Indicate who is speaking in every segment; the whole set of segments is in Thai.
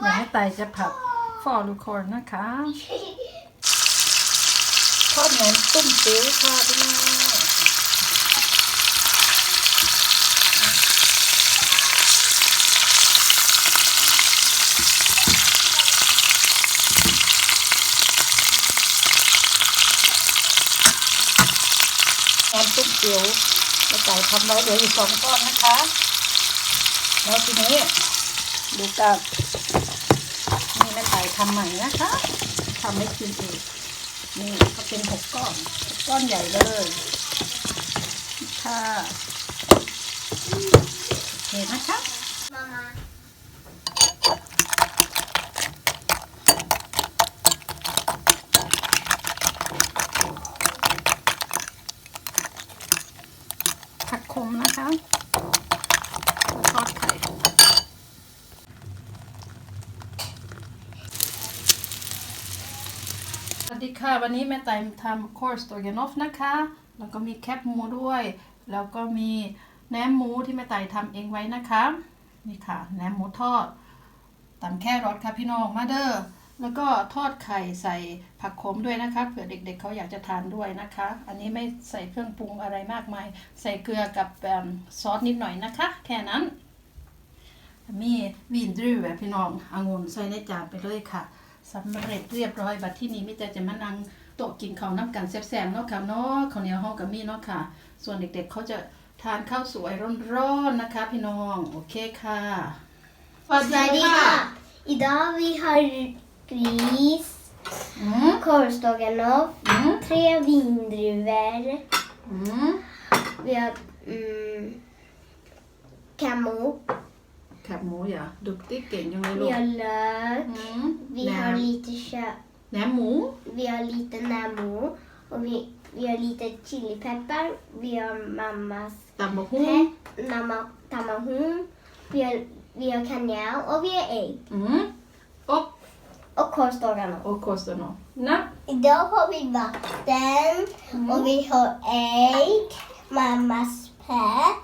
Speaker 1: เดี๋ยวให้ไตจะผัดฟอลูคอร์นะคะทอดแหนตุ้มติ๋วค่ะพี่น้องแหนตุ้มติ๋วแม่ไก่ทำไว้เหลืออยู่สองก้อนนะคะ แล้วทีนี้ดูกันนี่แม่ไก่ ทำใหม่นะคะทำให้กินอีกนี่ก็เป็นหกก้อนก้อนใหญ่เลยค่ะเห็นนะคะ
Speaker 2: Mamma.
Speaker 1: ผักขมนะคะแล้วทอดไข่ สวัสดี ค่ะ วันนี้แม่ไต่ทำคอร์สตัวเกนอฟนะคะ แล้วก็มีแคบหมูด้วย แล้วก็มีแหนมหมูที่แม่ไต่ทำเองไว้นะคะ นี่ค่ะแหนมหมูทอดตำแค่รสค่ะพี่น้องมาเด้อแล้วก็ทอดไข่ใส่ผักขมด้วยนะคะเผื่อเด็กๆเขาอยากจะทานด้วยนะคะ อันนี้ไม่ใส่เครื่องปรุงอะไรมากมาย ใส่เกลือกับซอสนิดหน่อยนะคะ แค่นั้น มีวินดรูแบบพี่น้ององุ่นใส่ในจานไปเลยค่ะ สำเร็จเรียบร้อยบัดที่นี้มิแต่จะมานั่งโต๊ะกินข้าวน้ำกันแซ่บๆเนาะค่ะเนาะข้าวเหนียวห้องกับมีเนาะค่ะ ส่วนเด็กๆเขาจะทานข้าวสวยร้อนๆนะคะ พี่น้องโอเคค่ะสวัสดี
Speaker 2: Sverige
Speaker 1: ค่ะ
Speaker 2: Idag vi har ris,
Speaker 1: อืม
Speaker 2: korvstroganoff,
Speaker 1: อืม
Speaker 2: tre vindruvor,
Speaker 1: อืม
Speaker 2: vi har mm, kamo,
Speaker 1: แคบหมูอย่าดุกติ๊กเก่งจังเลยลู
Speaker 2: vi
Speaker 1: ก
Speaker 2: har lök,
Speaker 1: อืม
Speaker 2: vi
Speaker 1: แหน
Speaker 2: har
Speaker 1: ม
Speaker 2: lite kött,
Speaker 1: แหนมหมู
Speaker 2: vi har lite namo och vi, vi har lite chilipeppar, vi har mammas
Speaker 1: ตำบกหุ่ง
Speaker 2: pepp, mamma, tamahun, vi har, vi har kanel och vi har ägg
Speaker 1: อืม och
Speaker 2: och korvstroganoff.
Speaker 1: och kostar nå na
Speaker 2: Idag har vi vatten och vi har ägg, mammas pepp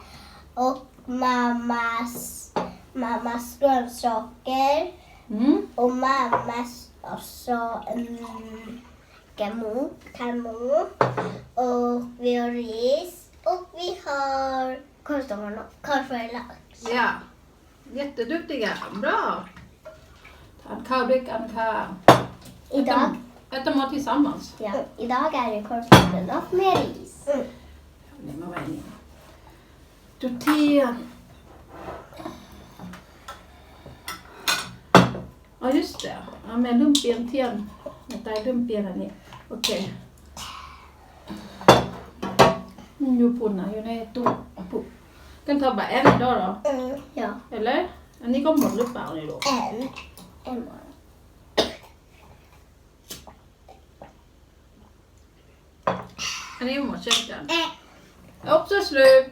Speaker 2: och mammas, mammas grönsaker
Speaker 1: อืม
Speaker 2: och mammas också mm, kamo, kamo och vi har ris och vi har korvstroganoff, korvfärgad lax.
Speaker 1: Ja, jätteduktiga. Bra. ทานข้าวด้วยกันค่ะ
Speaker 2: Idag,
Speaker 1: Äta mat tillsammans.
Speaker 2: ja, idag är det korvstroganoff med ris.
Speaker 1: นี่มาไว้นี่จุดเทียน Ja, just det. Ja, men lumpen tien. Vänta, lumpen อันนี้โอเคมันอยู่ปุ่นนะอยู่ในตู้ปุ๊บกัน ta bara en idag då?
Speaker 2: Mm, ja,
Speaker 1: Eller? อันนี้ก็หมดหรือเปล่าเนี่ยลูก
Speaker 2: en. En bara.
Speaker 1: อันนี้หมดเช่นกัน
Speaker 2: Äh.
Speaker 1: Också slut.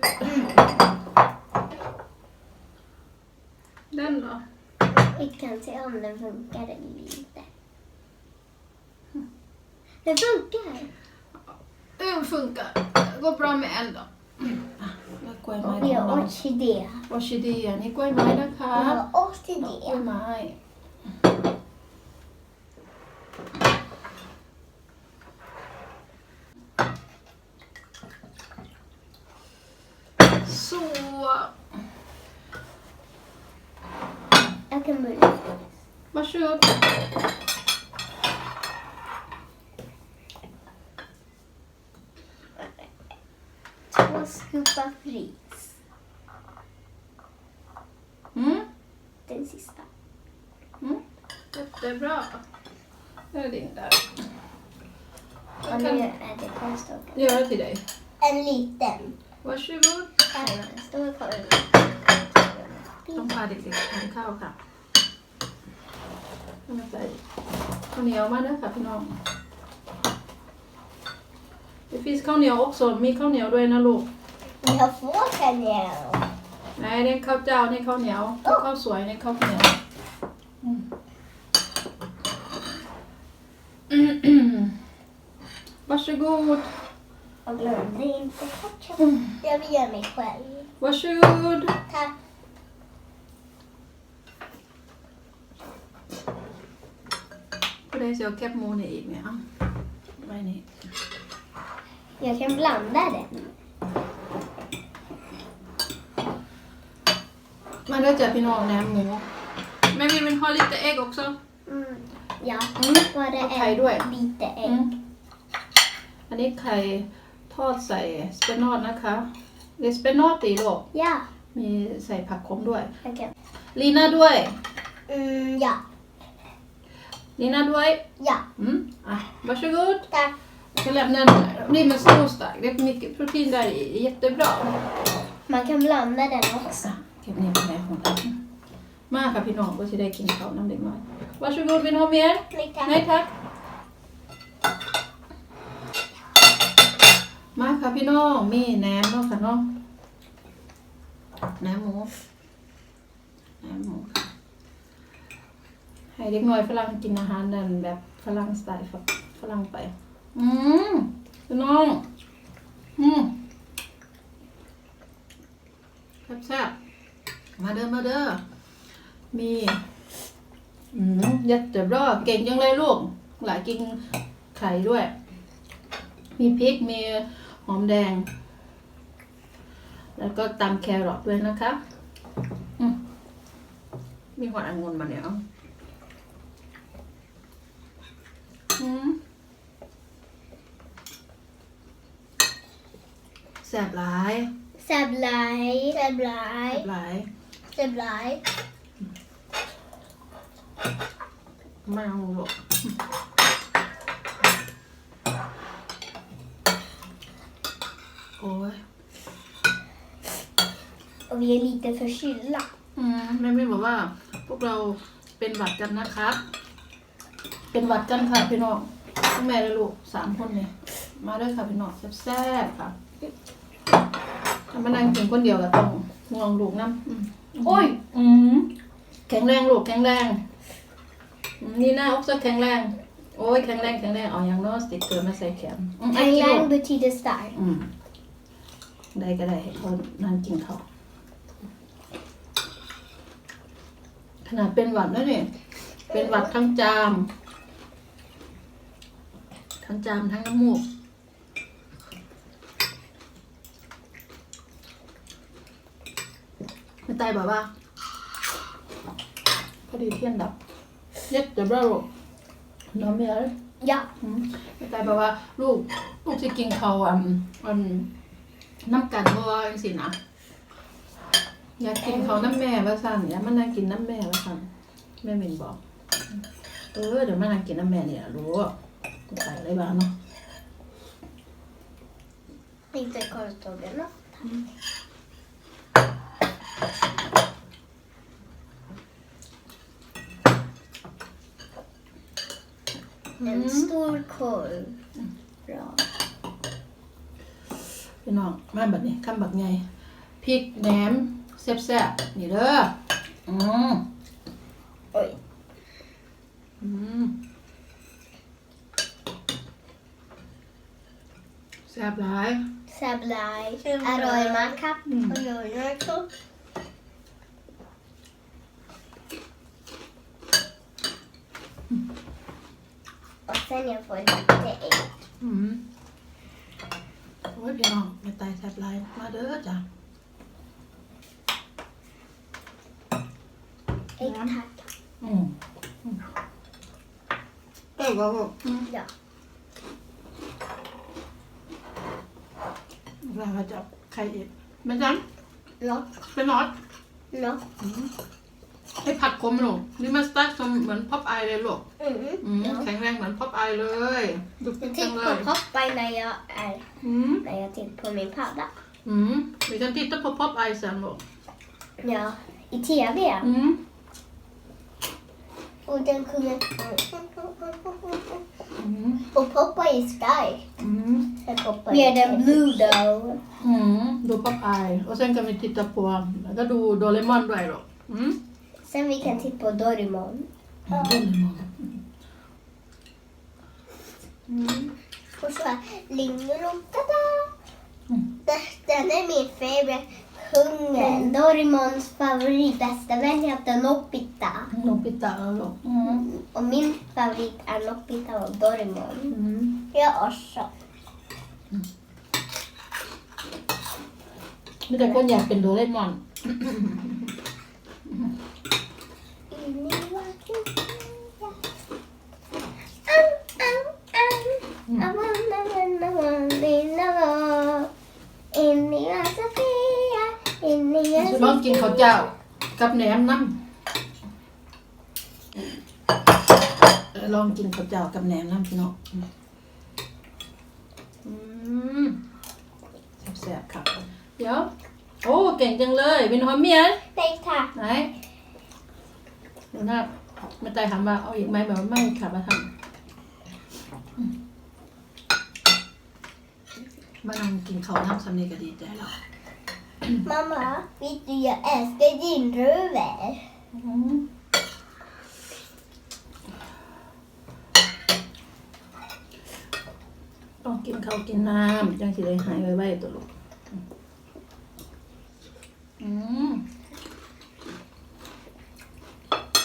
Speaker 2: kan se om den funkar eller inte. Den funkar.
Speaker 1: Den funkar. Det går bra med en då. แล้วกล้วยไม้
Speaker 2: Vi
Speaker 1: ของ
Speaker 2: har
Speaker 1: เรา
Speaker 2: orkidé.
Speaker 1: ออชิดีอันนี้กล้วยไม้นะคะ
Speaker 2: Vi har
Speaker 1: กล้วย
Speaker 2: orkidé.
Speaker 1: ไม้
Speaker 2: Jag kan börja.
Speaker 1: varsågod.
Speaker 2: Två skopor ris.
Speaker 1: Mm,
Speaker 2: Den sista.
Speaker 1: jättebra. Det är din där.
Speaker 2: Och
Speaker 1: Jag
Speaker 2: nu
Speaker 1: kan
Speaker 2: är det korvstången.
Speaker 1: göra till dig.
Speaker 2: En liten.
Speaker 1: Varsågod.
Speaker 2: Här har en stor korv.
Speaker 1: ต้องพาเด็กๆทานข้าวค่ะ ทำใจข้าวเหนียวมาเด้อค่ะพี่น้อง Det finns ข้าวเหนียว också มีข้าวเหนียวด้วยนะลูก
Speaker 2: Vi har två kanel.
Speaker 1: ไหนนี่ข้าวเจ้านี่ข้าวเหนียวข้าวสวยนี่ข้าวเหนียวอืม Varsågod.
Speaker 2: Och glömde inte ketchup. Jag vill göra mig själv.
Speaker 1: Varsågod.
Speaker 2: Tack.
Speaker 1: Det så jag kept måne i med. Ja. Vad är ni?
Speaker 2: Jag kan blanda det.
Speaker 1: Man vet ju att vi har nämmo. Men vi vill ha lite ägg också.
Speaker 2: Mm. Ja,
Speaker 1: Mm.
Speaker 2: var det
Speaker 1: Och kaj då är.
Speaker 2: en lite ägg.
Speaker 1: อันนี้ไข่ทอดใส่สเปนอตนะคะเรียกสเปนอตตีโลก
Speaker 2: Ja,
Speaker 1: มีใส่ผักขมด้วย
Speaker 2: okej.
Speaker 1: ลีน่าด้วย
Speaker 2: Mm, ja,
Speaker 1: ลีน่าด้วย
Speaker 2: ja.
Speaker 1: อืมอะ varsågod
Speaker 2: Tack.
Speaker 1: Jag ska lämna den här. Det är med stor stark. Det är mycket protein där i. Det är jättebra.
Speaker 2: Man kan blanda den också.
Speaker 1: เก็บเนียนไปไหนของเรามากค่ะพี่น้องก็จะได้กินข้าวน้ำเด็กน้อย varsågod vill ni ha mer?
Speaker 2: Nej, tack.
Speaker 1: Nej tack. มาค่ะพี่น้องมีแหนมเนาะค่ะเนาะแหนมหมูแหนมหมูค่ะ ให้เด็กน้อยฝรั่งกินอาหารนั่นแบบฝรั่งสไตล์ฝรั่งไป อืมพี่น้อง อืมแซ่บๆมาเด้อมาเด้อมี อืมยัดเจ็บรอเก่งจังเลยลูก หลายกินไข่ด้วย มีพริก มีหอมแดง แล้วก็ตำแครอทด้วยนะคะอืมมีหวานองุ่นมาเนี่ย เอาอืมแซ่บหลาย
Speaker 2: Säblaj,
Speaker 1: แซ่
Speaker 2: säblaj,
Speaker 1: บหลาย
Speaker 2: säblaj.
Speaker 1: ไม่เอาหรอกโอ้ย
Speaker 2: Och vi är lite förkylda.
Speaker 1: อืมแม่ไม่บอกว่าพวกเราเป็นหวัดกันนะครับ เป็นหวัดกันค่ะพี่น้องทั้งแม่และลูกสามคนเนี่ยมาด้วยค่ะพี่น้องแซ่บๆค่ะถ้ามานั่งกินคนเดียวก็ต้องงองลูกน้ำอืมโอ้ย อืมแข็งแรงลูกแข็งแรงอืมนี่หน้าอกจะแข็งแรง โอ้ยแข็งแรงแข็งแรงเอาอย่างน้อยสติ๊กเกอร์มาใส่แขนอืมไอ้กิโล
Speaker 2: Thailand betyder stark.
Speaker 1: อืมได้ก็ได้ให้เขานั่งกินเขาวขนาดเป็นหวัดแล้วเนี่ยเป็นหวัดทั้งจาม ทั้งจามทั้งน้ำมูกไม่ตายแบบว่า พอดีเที่ยงดับเย็ดเดี๋ยวเราน้ำเมีย
Speaker 2: Ja,
Speaker 1: อืมไม่ตายแบบว่า ลูกลูกจะกินเขาวอะอันน้ำกันเพราะว่าจังสินะอยากกินเขาวน้ำแม่ว่าสั่นอยากมานั่งกินน้ำแม่ว่าสั่นแม่เมนบอก เออเดี๋ยวมานั่งกินน้ำแม่เนี่ยรู้ ใส่อะไรบ้างเนาะ
Speaker 2: inte korvstågen. En stor korv. Bra.
Speaker 1: พี่น้องมาแบบนี้คำแบบไงพริกแหนมแซ่บๆนี่เด้ออืม
Speaker 2: Oj.
Speaker 1: อืมแซ่บหลาย
Speaker 2: Säblaj. Aroima kapp.
Speaker 1: Mm.
Speaker 2: Och jag gör också. Och sen jag får lite ägg.
Speaker 1: อืมโอ้ยพี่น้องไม่ตายแซ่บหลายมาเด้อจ้ะ
Speaker 2: Ägg
Speaker 1: Ja.
Speaker 2: tack.
Speaker 1: อืมอืมเอ้ยว่าว่าอืม
Speaker 2: Ja.
Speaker 1: เราก็จะไข่เอ็ดมันจัง
Speaker 2: Ja.
Speaker 1: เป็นนอต
Speaker 2: Ja.
Speaker 1: ให้ผัดขมลูกนี่มันสตาร์ทเหมือนพ็อปอายเลยลูก
Speaker 2: Mm.
Speaker 1: อืม
Speaker 2: Ja.
Speaker 1: แข็งแรงเหมือนพ็อปอายเลยดูเป็นจัง
Speaker 2: Titt
Speaker 1: เล
Speaker 2: på
Speaker 1: ย
Speaker 2: Popeye när jag är
Speaker 1: Mm.
Speaker 2: när jag tittar på min padda.
Speaker 1: Mm. Vi kan titta på Popeye sen då.
Speaker 2: Ja, i TV.
Speaker 1: Mm.
Speaker 2: Och den sjunger...
Speaker 1: Mm.
Speaker 2: Och Popeye är stark.
Speaker 1: Mm.
Speaker 2: Mer än Blue though.
Speaker 1: Mm. Då Popeye. Och sen kan vi titta på, jag kan do Doraemon då. då. Mm.
Speaker 2: Sen vi kan titta på Doraemon.
Speaker 1: Doraemon.
Speaker 2: Mm. Och så här, Lingelot, tada!
Speaker 1: Mm.
Speaker 2: Den- är min favorite. Kungen. Dorimons favorit bästa vän heter Nopita.
Speaker 1: นกปิตาแล้วลูกอืม
Speaker 2: Och min favorit är Nopita och Dorimon.
Speaker 1: อืม
Speaker 2: Jag också.
Speaker 1: มีแต่คนอยากเป็นโดเรมอนจะ ลองกินข้าวเจ้า กับแหนมน้ำเออลองกินข้าวเจ้ากับแหนมน้ำพี่น้องอืมแซ่บๆครับเดี๋ยว โอ้ เก่งจังเลยวินหอมเมียน
Speaker 2: Nej tack.
Speaker 1: ไหนเดี๋ยวนะแม่ใจถามว่าเอาอีกไหมแบบว่าไม่ค่ะมาทำอืมมานั่งกินข้าวน้ำสำเนียงก็ดีใจแล้ว
Speaker 2: Mamma, vet du jag älskar din röver.
Speaker 1: อืมต้องกินข้าวกินน้ำจังสิได้หายไวๆตัวลูกอืม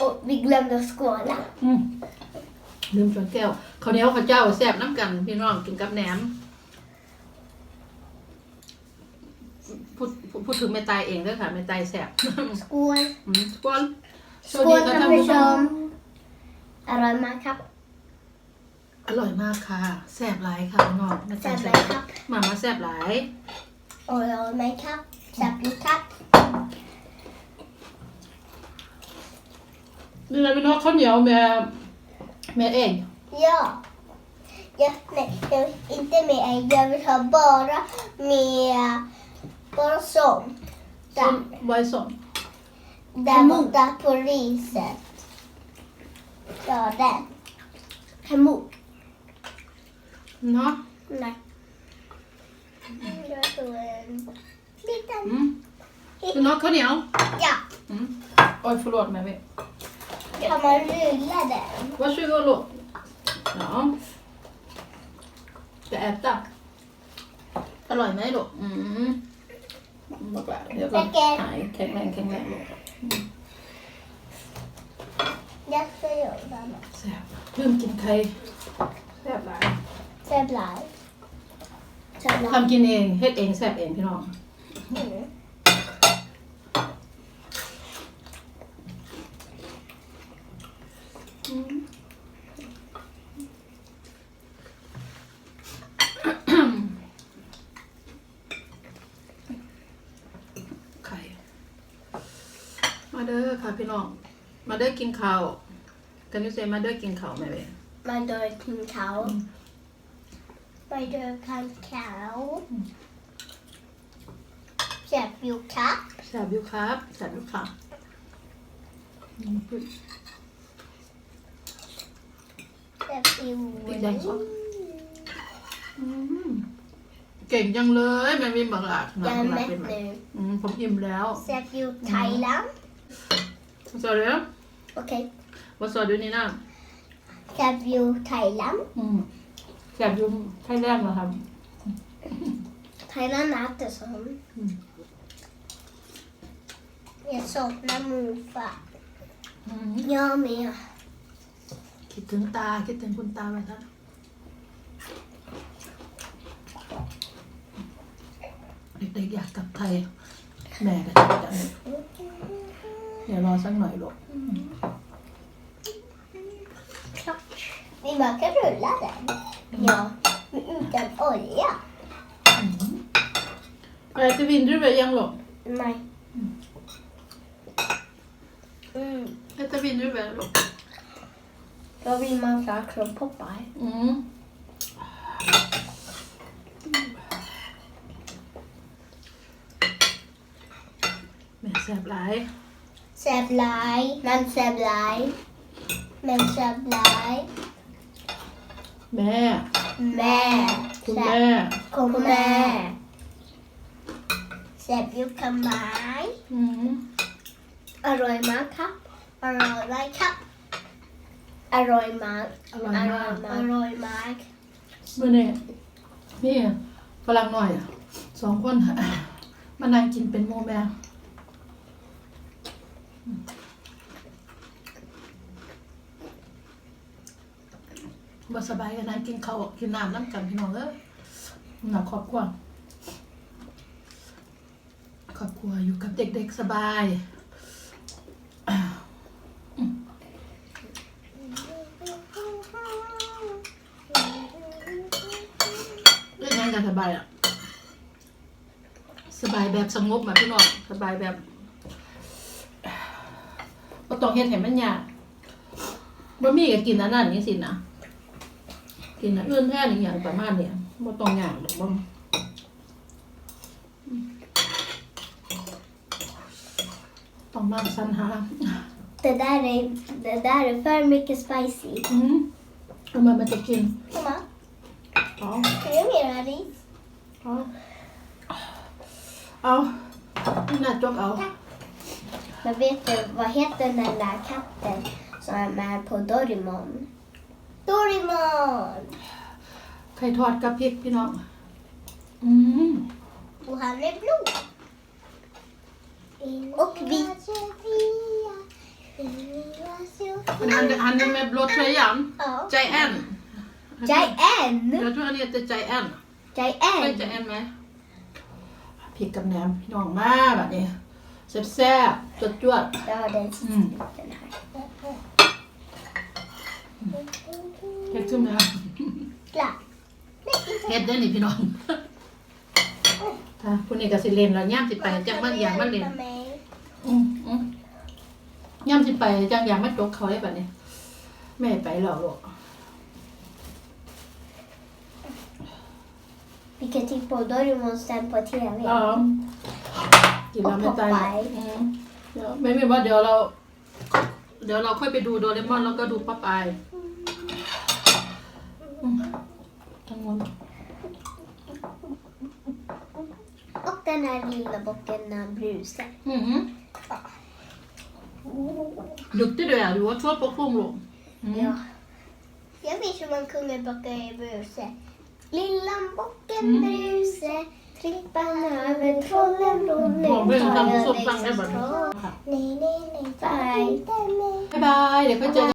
Speaker 2: Och vi glömde att skåla.
Speaker 1: อืมลืมชวนแก้วข้าวเหนียวข้าวเจ้าแซ่บน้ำกัน พี่น้องกินกับแหนม พูดพูดพูดถึงแม่ตายเองเด้วยค่ะแม่ตายแซ่บ
Speaker 2: Skål.
Speaker 1: อืมสวัสสวัสดี
Speaker 2: Skål
Speaker 1: ค่ะ
Speaker 2: ท่า
Speaker 1: ท่านน
Speaker 2: ผู้
Speaker 1: ผู้
Speaker 2: ช
Speaker 1: ช
Speaker 2: ม
Speaker 1: ม
Speaker 2: อร่อยมากครับ
Speaker 1: อร่อยมากค่ะแซ่บหลายค่ะพี่น้องแม่
Speaker 2: แซ่
Speaker 1: ตาย
Speaker 2: บไหม
Speaker 1: แซ่บ
Speaker 2: ครับ
Speaker 1: มามาแซ่บหลาย
Speaker 2: อร่อยไหมครับแซ่บอยู่ครับ
Speaker 1: นี่นะพี่น้องข้าวเหนียวแม่แม่เอง
Speaker 2: Ja. Ja, nej, jag vill inte med ägg. Jag vill ha bara med... Bara sånt.
Speaker 1: ส้ม
Speaker 2: Där,
Speaker 1: ไว้สม
Speaker 2: där borta på riset. Ja, den. Hemot.
Speaker 1: เนาะ
Speaker 2: Nej. Jag tog en liten...
Speaker 1: อืมพี่น้องข้าวเหนียว
Speaker 2: Ja.
Speaker 1: อืมโอ้ย förlåt mig vet
Speaker 2: Kan man rulla den?
Speaker 1: Varsågod Lo. Ja. Ska äta. อร่อยไห มลูกอืมบอกว่าเดี๋ยวก็หายแข็งแรงแข็งแรงลูก
Speaker 2: Jag ska göra den.
Speaker 1: แซ่บลืมกินไข่แซ่บหลาย
Speaker 2: Sävlar. Sävlar.
Speaker 1: ทำกินเองเฮ็ดเองแซ่บเองพี่น้อง
Speaker 2: Mm.
Speaker 1: ไข่ มาเด้อค่ะพี่น้อง มาเด้อกินข้าวกันยูเซมาเด้อกินข้าวแม่เว้ย
Speaker 2: Man dör kakao. Man dör kakao. Käppjocka.
Speaker 1: แซ่บอยู่ครับแซ่บอยู่ค่ะอืม
Speaker 2: Käppjocka.
Speaker 1: Den så. อืมเก่งจังเลยแม่วินบอกหลา
Speaker 2: Jag är
Speaker 1: หลา
Speaker 2: mätt
Speaker 1: เป็นไหม
Speaker 2: nu.
Speaker 1: อืมผมอิ่มแล้ว
Speaker 2: Käppjocka Thailand.
Speaker 1: Vad sa du?
Speaker 2: Okej.
Speaker 1: Vad sa du Nina?
Speaker 2: Käppjocka Thailand.
Speaker 1: อืมแซ่บอยู่ ไทยแลนด์เหรอครับ
Speaker 2: Thailand äter sån.
Speaker 1: Mm.
Speaker 2: Jag saknar morfar.
Speaker 1: อืม
Speaker 2: Jag med.
Speaker 1: คิดถึงตาคิดถึงคุณตาไหมคะเด็กๆอยากกลับไทยแม่ก็จะจัง เดี๋ยวรอสักหน่อยลูก
Speaker 2: Klart. Vi bara kan rulla den. Ja. Men utan olja.
Speaker 1: อะไรจะวินด้วยไปยังลูก
Speaker 2: Nej. Mm.
Speaker 1: อะไรจะวินด้วยไปลูก
Speaker 2: Då vill man ha kronpoppar.
Speaker 1: อืมแม่แซ่บหลาย
Speaker 2: Sävlaj. Men sävlaj. Men sävlaj.
Speaker 1: แม่
Speaker 2: Med.
Speaker 1: คุณแม่
Speaker 2: Kom med. Sävjockamaj.
Speaker 1: อืม
Speaker 2: Arrojmakapp. Arrojmakapp. Arrojmak.
Speaker 1: อร่อยมาก
Speaker 2: Arrojmak.
Speaker 1: เมื่อนี่นี่ฝรั่งหน่อยอะสองคน มานั่งกินเป็นโมแม่อืม บ่สบายกันนั่งกินข้าวกินน้ำน้ำกันพี่น้องเอ้ยหนักครอบครัวครอบครัวอยู่กับเด็กๆสบายเล่นงานกันสบายอะ สบายแบบสงบแบบพี่น้อง สบายแบบ ต้องเฮ็ดให้มันยากบ่มีก็กินอันนั้นนี่สินะกินอันอื่นแท้นี่อย่างประมาณเนี้ยบ่ต้องยากดอกบ่อืมต้องมาสรรหา
Speaker 2: Det där är, det där är för mycket spicy.
Speaker 1: อืมทำไมมันจะกิน
Speaker 2: Mamma,
Speaker 1: เอา
Speaker 2: kan du göra ris?
Speaker 1: เอาเอาน่าจกเอา
Speaker 2: Men vet du, vad heter den där katten som är med på Dorimon? Dorimon!
Speaker 1: ไข่ทอดกับพริกพี่น้อง อืม
Speaker 2: Och han är blå. Och vit.
Speaker 1: อันนี้อันนี้ med blå tröjan.
Speaker 2: Ja.
Speaker 1: Giant.
Speaker 2: Giant!
Speaker 1: Jag tror han heter Giant. ใช่
Speaker 2: Giant!
Speaker 1: Giant ไหมพริกกับแหนมพี่น้องมาแบบนี้ แซ่บๆจวดจวด
Speaker 2: Jag har den
Speaker 1: Mm.
Speaker 2: den här.
Speaker 1: ๆเฮ็ดขึ้นมา
Speaker 2: Klar.
Speaker 1: เฮ็ดได้นี่พี่น้องค่ะคุณนี่ก็สิเล่นแล้วย่ามสิไปจังมันอย่างมันเล่น
Speaker 2: Hjälpa mig.
Speaker 1: อืมอืมย่ามสิไปจังอย่างมันจกเขาได้แบบนี้แม่ไปแล้วลูก
Speaker 2: Vi kan titta på Dorimon sen på TV.
Speaker 1: อ๋อ กินแล้วไม่ตาย
Speaker 2: โอ้ Popeye
Speaker 1: อืมเดี๋ยวไม่มีว่าเดี๋ยวเรา เดี๋ยวเราค่อยไปดูโดเรมอนแล้วก็ดูป๊อปอายอืมทั้งหมด
Speaker 2: Och den här lilla bocken när brusar.
Speaker 1: อือหือ Duktig du är, du har två portioner. Mm.
Speaker 2: Ja. Jag vet hur man sjunger bocken i Bruse. Lilla bocken
Speaker 1: Mm.
Speaker 2: Bruse Trippan över trollen blod
Speaker 1: Ja, men
Speaker 2: tar
Speaker 1: han
Speaker 2: jag
Speaker 1: så
Speaker 2: dig
Speaker 1: fan
Speaker 2: som
Speaker 1: är bara-
Speaker 2: Nej, nej, nej, ta inte mig
Speaker 1: บ๊ายบาย เดี๋ยวค่อยเจอกัน